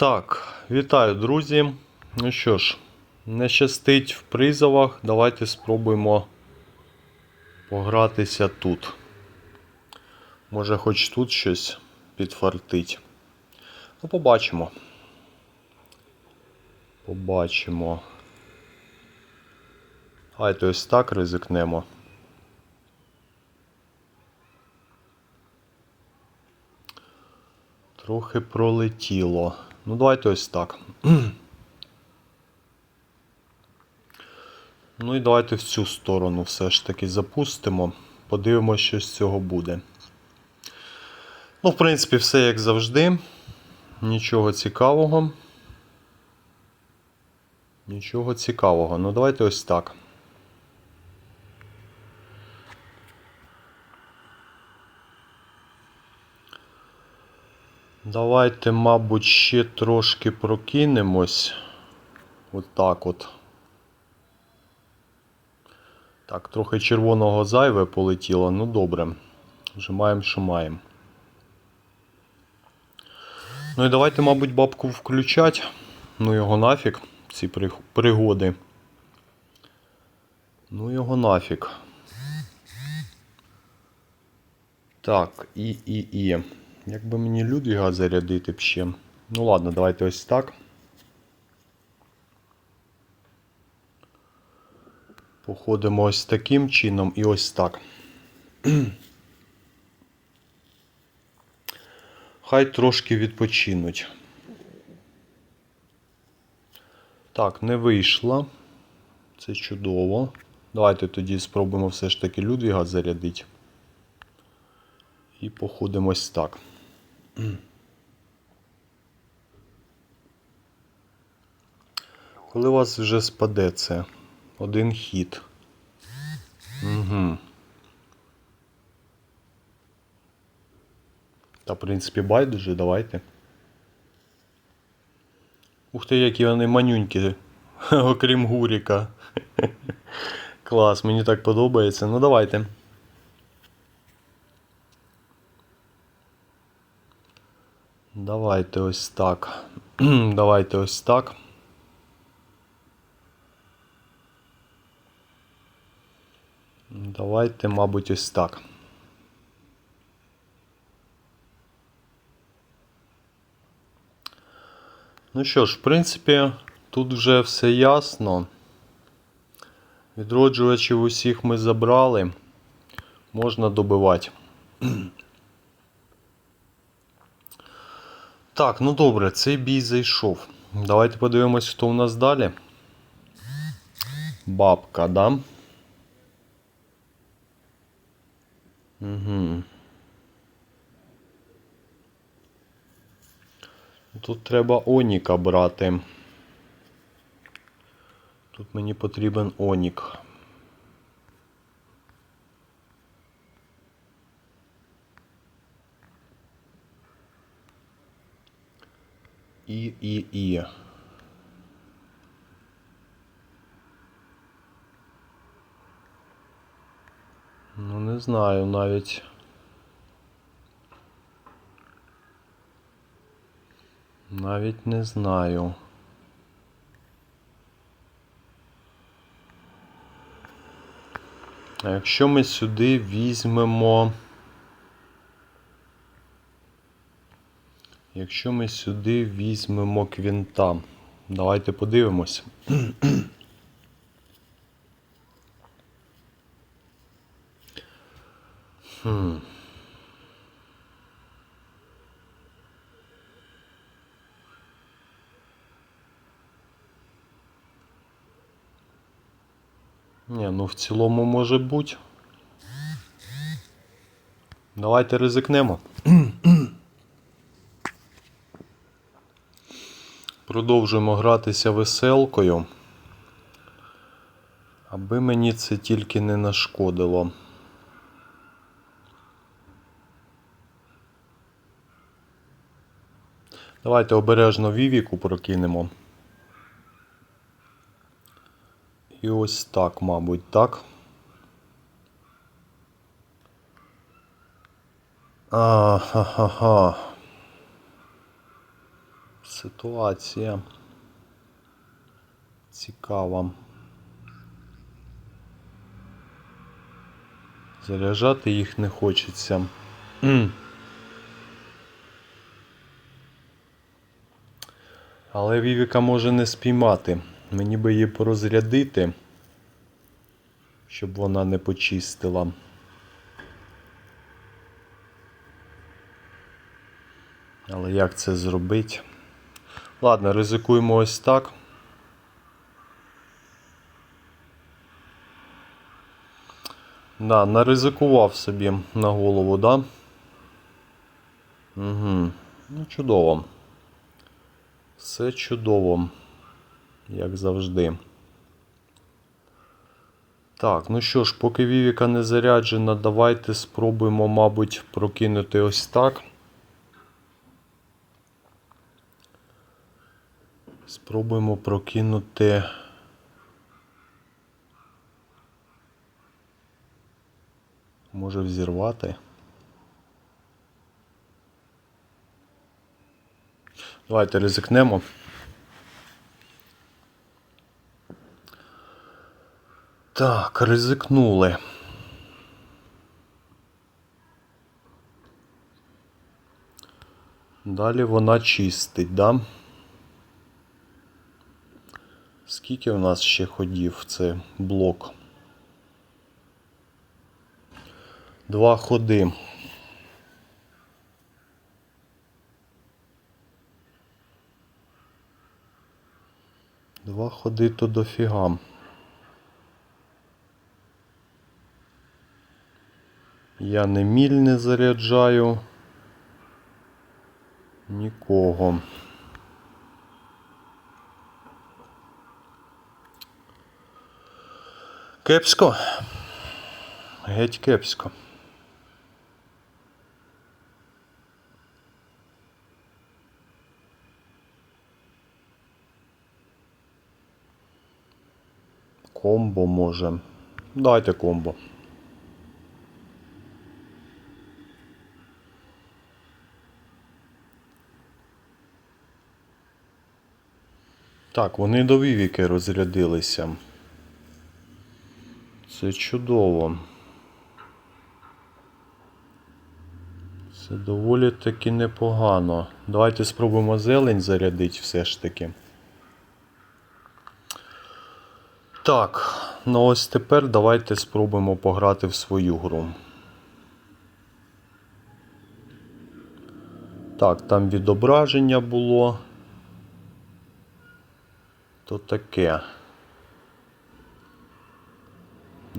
Так, вітаю, друзі. Ну що ж, не щастить в призовах. Давайте спробуємо погратися тут. Може, хоч тут щось підфартить. Ну, побачимо. Побачимо. Давайте ось так ризикнемо. Трохи пролетіло. Ну, давайте ось так. Ну і давайте в цю сторону все ж таки запустимо. Подивимося, що з цього буде. Ну, в принципі, все як завжди. Нічого цікавого. Нічого цікавого. Ну, давайте ось так. Давайте, мабуть, ще трошки прокинемось. Отак от. Так, трохи червоного зайве полетіло, ну добре. Вже маємо, що маємо. Ну і давайте, мабуть, бабку включать. Ну його нафіг, ці пригоди. Ну його нафіг. Так, і, і, і. Як би мені Людвіга зарядити б ще. Ну ладно, давайте ось так. Походимо ось таким чином і ось так. Хай трошки відпочинуть. Так, не вийшло. Це чудово. Давайте тоді спробуємо все ж таки Людвіга зарядити. І походимо ось так. Коли у вас вже спаде це? Один хід. Угу. Та, в принципі, байдуже, давайте. Ух ти, які вони манюнькі, окрім гуріка. Клас, мені так подобається. Ну давайте. Давайте ось так. Давайте ось так. Давайте, мабуть, ось так. Ну що ж, в принципі, тут вже все ясно. Відроджувачів усіх ми забрали. Можна добивати. Так, ну добре, цей бій зайшов. Давайте подивимось, хто у нас далі. Бабка, да? Угу. Тут треба Оніка брати. Тут мені потрібен Онік. І, і. Ну, не знаю навіть. Навіть не знаю. А якщо ми сюди візьмемо. Якщо ми сюди візьмемо квінта, давайте подивимось. Хм. Ні, ну в цілому може бути. Давайте ризикнемо. Продовжуємо гратися веселкою. Аби мені це тільки не нашкодило. Давайте обережно Вівіку прокинемо. І ось так, мабуть, так. А, ха-ха-ха. Ситуація цікава. Заряджати їх не хочеться. Але Вівіка може не спіймати. Мені би її порозрядити, щоб вона не почистила. Але як це зробити? Ладно, ризикуємо ось так. Да, наризикував собі на голову, да? Угу. Ну, чудово. Все чудово, як завжди. Так, ну що ж, поки Вівіка не заряджена, давайте спробуємо, мабуть, прокинути ось так. Спробуємо прокинути. Може взірвати. Давайте ризикнемо. Так, ризикнули. Далі вона чистить, да? Скільки у нас ще ходів це блок? Два ходи. Два ходи то дофіга. Я не міль не заряджаю. Нікого. Кепсько. Геть кепсько. Комбо може. Дайте комбо. Так, вони до Вівіки розрядилися. Це чудово. Це доволі таки непогано. Давайте спробуємо зелень зарядити все ж таки. Так, ну ось тепер давайте спробуємо пограти в свою гру. Так, там відображення було. То таке.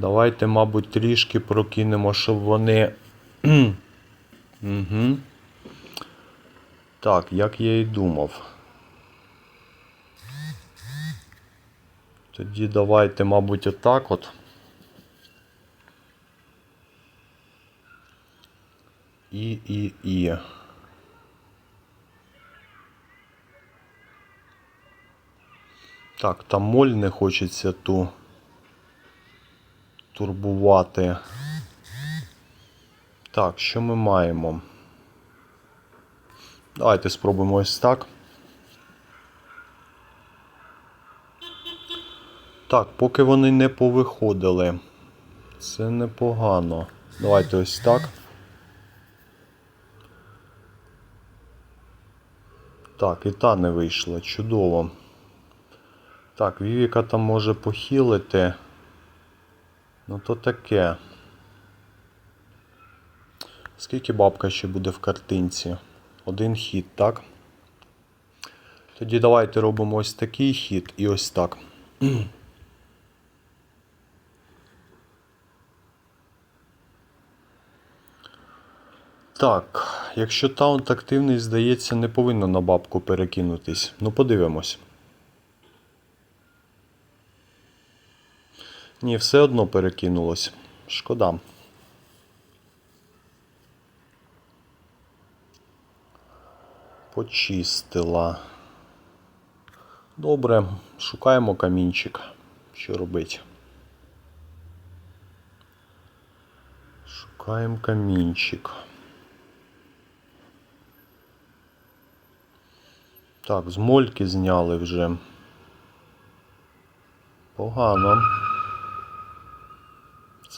Давайте, мабуть, трішки прокинемо, щоб вони. угу. Так, як я і думав. Тоді давайте, мабуть, отак от. І, і, і. Так, там моль не хочеться ту турбувати. Так, що ми маємо? Давайте спробуємо ось так. Так, поки вони не повиходили. Це непогано. Давайте ось так. Так, і та не вийшла. Чудово. Так, Вівіка там може похилити. Ну то таке. Скільки бабка ще буде в картинці? Один хід, так? Тоді давайте робимо ось такий хід і ось так. Так, якщо таунт активний, здається, не повинно на бабку перекинутись. Ну, подивимось. Ні, все одно перекинулось. Шкода. Почистила. Добре, шукаємо камінчик. Що робить? Шукаємо камінчик. Так, з мольки зняли вже. Погано.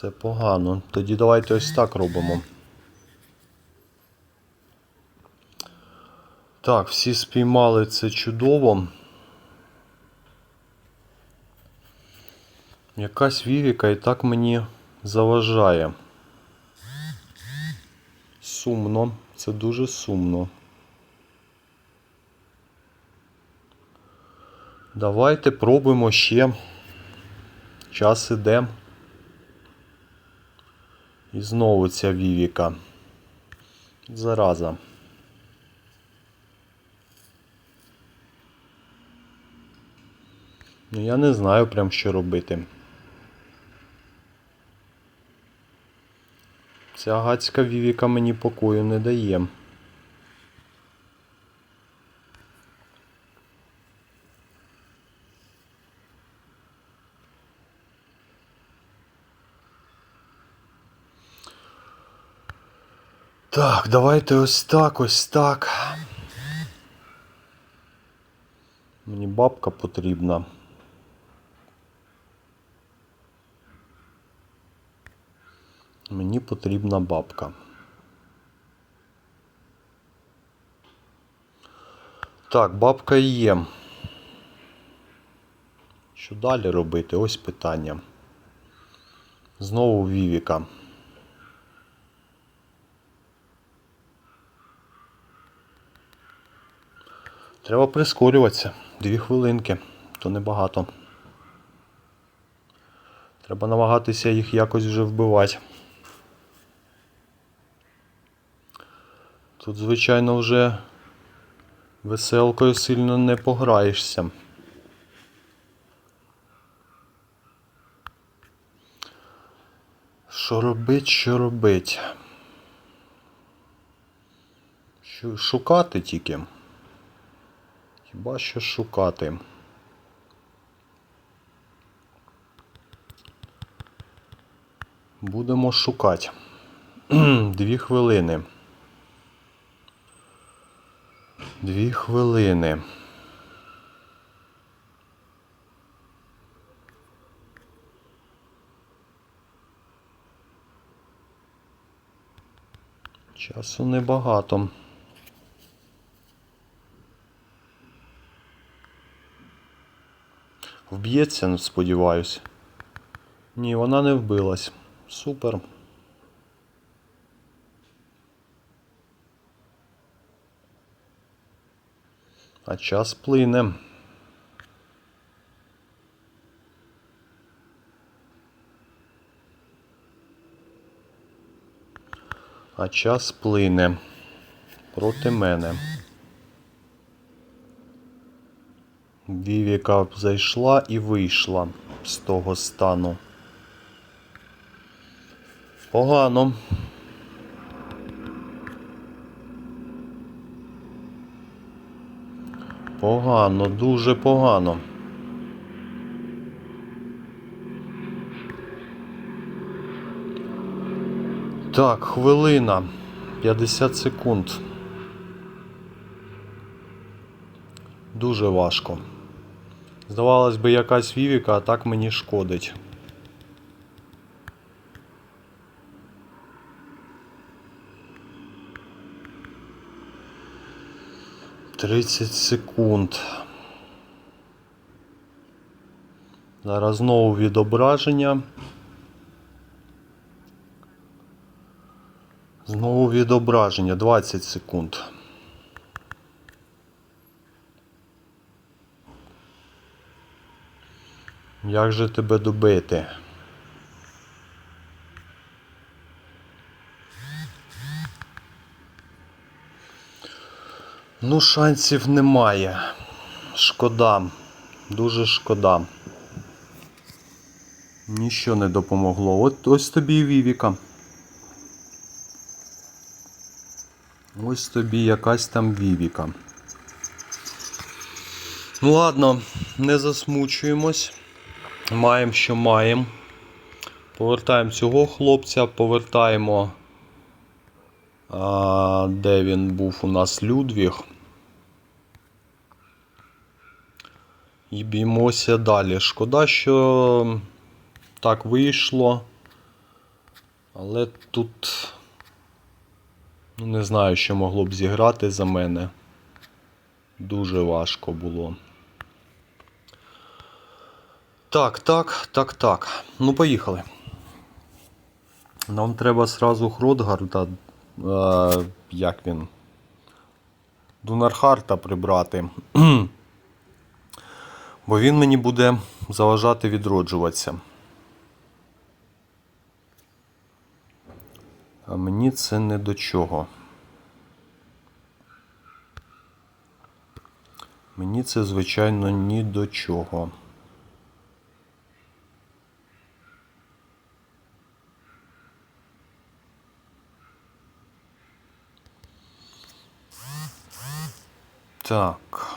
Це погано. Тоді давайте ось так робимо. Так, всі спіймали це чудово. Якась вівіка і так мені заважає. Сумно. Це дуже сумно. Давайте пробуємо ще. Час іде. І знову ця вівіка. Зараза. Ну я не знаю прям що робити. Ця гацька вівіка мені покою не дає. Так, давайте ось так, ось так. Мені бабка потрібна. Мені потрібна бабка. Так, бабка є. Що далі робити? Ось питання. Знову Вівіка. Треба прискорюватися. Дві хвилинки, то небагато. Треба намагатися їх якось вже вбивати. Тут, звичайно, вже веселкою сильно не пограєшся. Що робить, що робить? Шукати тільки. Хіба що шукати. Будемо шукати. Дві хвилини. Дві хвилини. Часу небагато. Вб'ється, сподіваюсь. Ні, вона не вбилась. Супер. А час плине. А час плине проти мене. Вівіка зайшла і вийшла з того стану. Погано. Погано, дуже погано. Так, хвилина. 50 секунд. Дуже важко. Здавалось би, якась вівіка, а так мені шкодить. Тридцять секунд. Зараз знову відображення. Знову відображення 20 секунд. Як же тебе добити? Ну, шансів немає. Шкода. Дуже шкода. Ніщо не допомогло. От ось тобі Вівіка. Ось тобі якась там Вівіка. Ну ладно, не засмучуємось. Маємо, що маємо. Повертаємо цього хлопця, повертаємо. А, де він був у нас Людвіг. І б'ємося далі. Шкода, що так вийшло. Але тут ну, не знаю, що могло б зіграти за мене. Дуже важко було. Так, так, так, так. Ну, поїхали. Нам треба сразу Хродгарда. Е, як він? Дунархарта прибрати. Бо він мені буде заважати відроджуватися. А мені це не до чого. Мені це, звичайно, ні до чого. Так.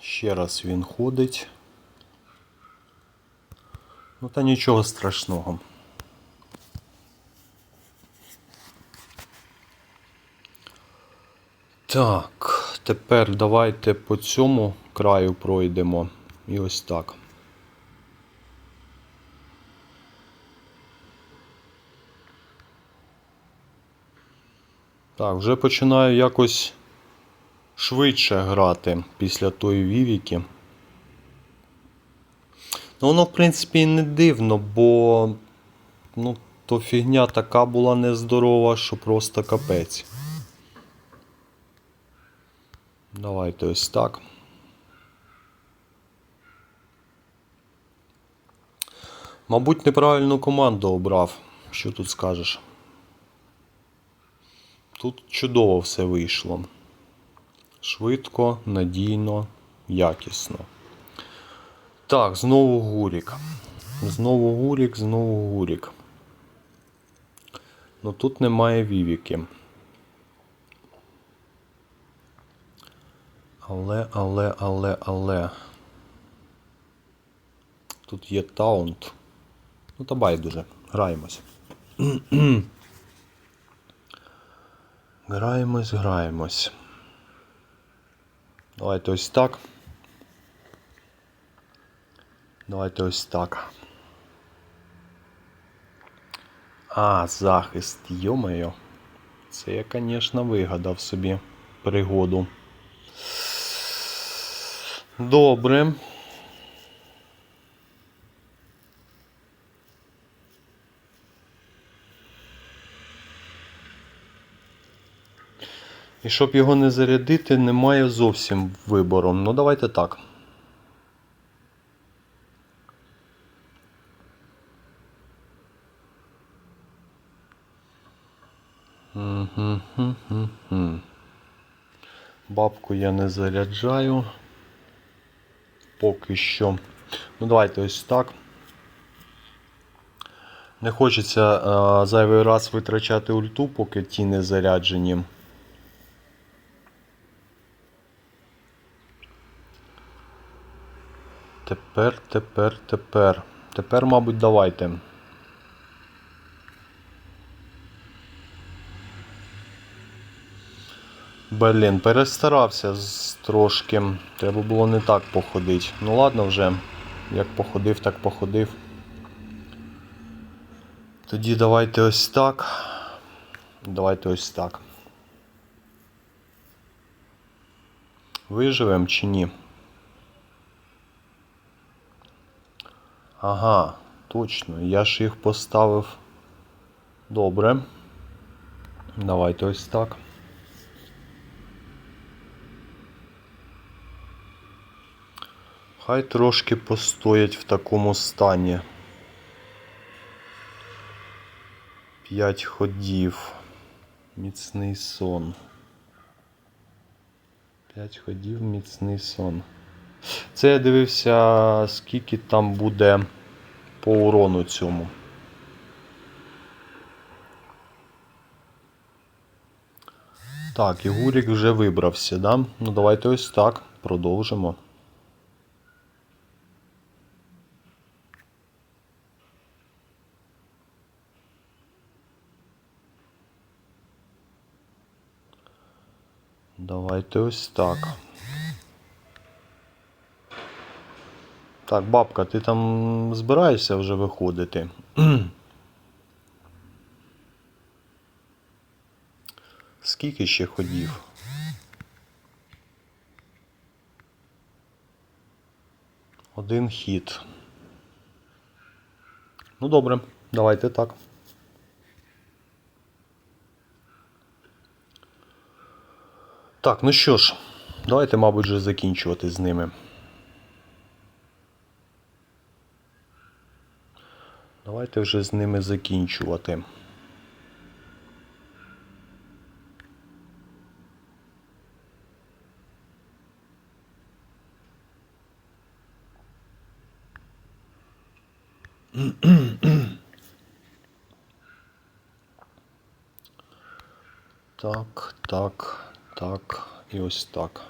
Ще раз він ходить. Ну та нічого страшного. Так, тепер давайте по цьому краю пройдемо. І ось так. Так, вже починаю якось швидше грати після тої Вівіки. Ну, воно, в принципі, і не дивно, бо ну, то фігня така була нездорова, що просто капець. Давайте ось так. Мабуть, неправильну команду обрав. Що тут скажеш? Тут чудово все вийшло. Швидко, надійно, якісно. Так, знову гурік. Знову гурік, знову гурік. Ну тут немає вівіки. Але, але, але, але. Тут є таунт. Ну та байдуже. Граємось. Граємось, граємось. Давайте ось так. Давайте ось так. А, захист, йомайо. Це я, звісно, вигадав собі пригоду. Добре. І щоб його не зарядити, немає зовсім вибору. Ну, давайте так. Бабку я не заряджаю. Поки що. Ну, давайте ось так. Не хочеться а, зайвий раз витрачати ульту, поки ті не заряджені. Тепер, тепер, тепер. Тепер, мабуть, давайте. Блін, перестарався з трошки. Треба було не так походити. Ну ладно вже. Як походив, так походив. Тоді давайте ось так. Давайте ось так. Виживемо чи ні? Ага, точно. Я ж їх поставив. Добре. Давайте ось так. Хай трошки постоять в такому стані. П'ять ходів. Міцний сон. П'ять ходів, міцний сон. Це я дивився, скільки там буде по урону цьому. Так, і Гурік вже вибрався, да? Ну давайте ось так. Продовжимо. Давайте ось так. Так, бабка, ти там збираєшся вже виходити? Скільки ще ходів? Один хід. Ну добре, давайте так. Так, ну що ж, давайте, мабуть, вже закінчувати з ними. Давайте вже з ними закінчувати. Так, так, так і ось так.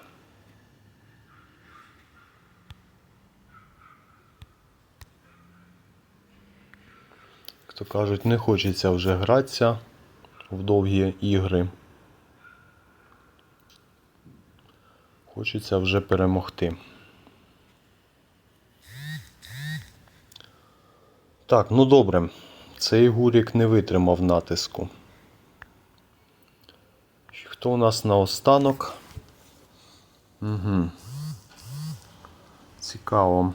Як то кажуть, не хочеться вже гратися в довгі ігри. Хочеться вже перемогти. Так, ну добре. Цей гурік не витримав натиску. Хто у нас на останок? Угу. Цікаво.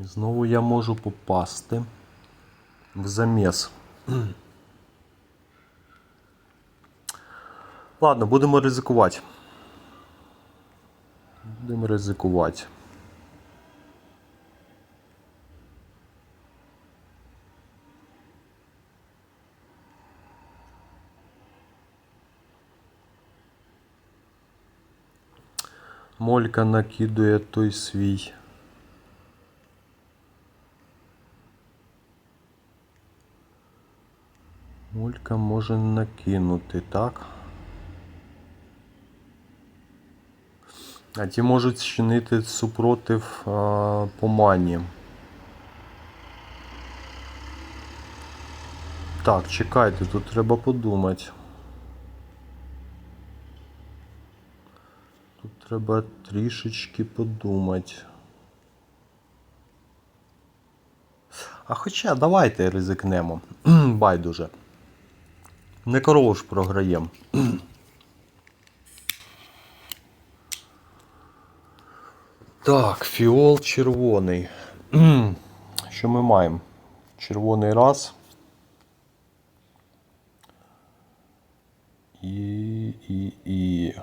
І знову я можу попасти в заміс. Ладно, будемо ризикувати. Будемо ризикувати. Молька накидує той свій. Молька може накинути, так? А ті можуть чинити супротив а, по мані. Так, чекайте, тут треба подумати. Тут треба трішечки подумати. А хоча давайте ризикнемо. Байдуже. Не корову ж програємо. Так, фіол червоний. Що ми маємо? Червоний раз. І, і, і.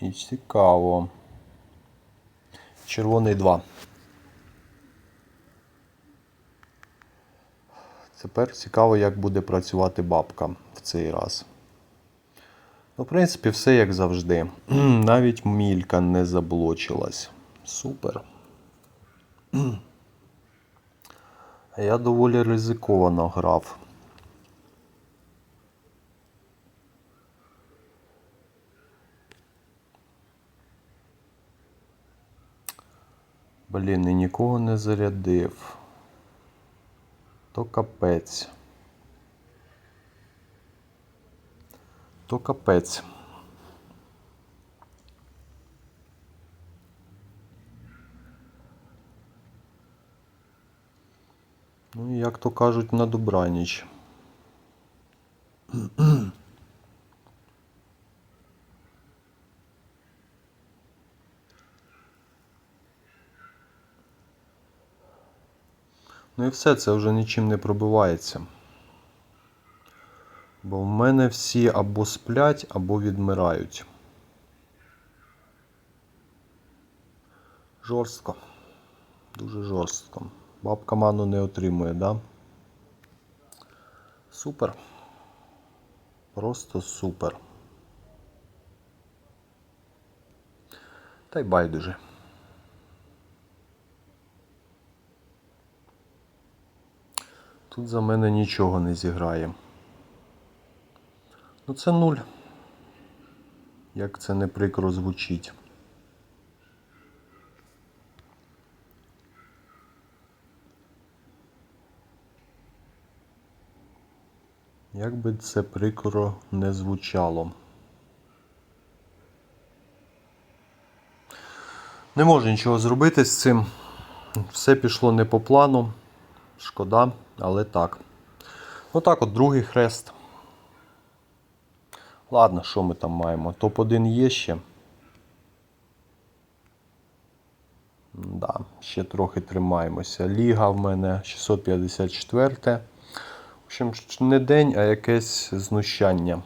І цікаво. Червоний 2. Тепер цікаво, як буде працювати бабка цей раз. Ну, в принципі, все як завжди. Навіть мілька не заблочилась. Супер. Я доволі ризиковано грав. Блін, і нікого не зарядив. То капець. То капець. Ну, і як то кажуть, на добраніч. Ну і все, це вже нічим не пробивається. Бо в мене всі або сплять, або відмирають. Жорстко. Дуже жорстко. Бабка ману не отримує, да? Супер. Просто супер. Та й байдуже. Тут за мене нічого не зіграє. Ну це нуль. Як це не прикро звучить. Як би це прикро не звучало. Не можу нічого зробити з цим. Все пішло не по плану. Шкода, але так. Отак от другий хрест. Ладно, що ми там маємо? Топ-1 є ще. Да, ще трохи тримаємося. Ліга в мене 654. В общем, не день, а якесь знущання.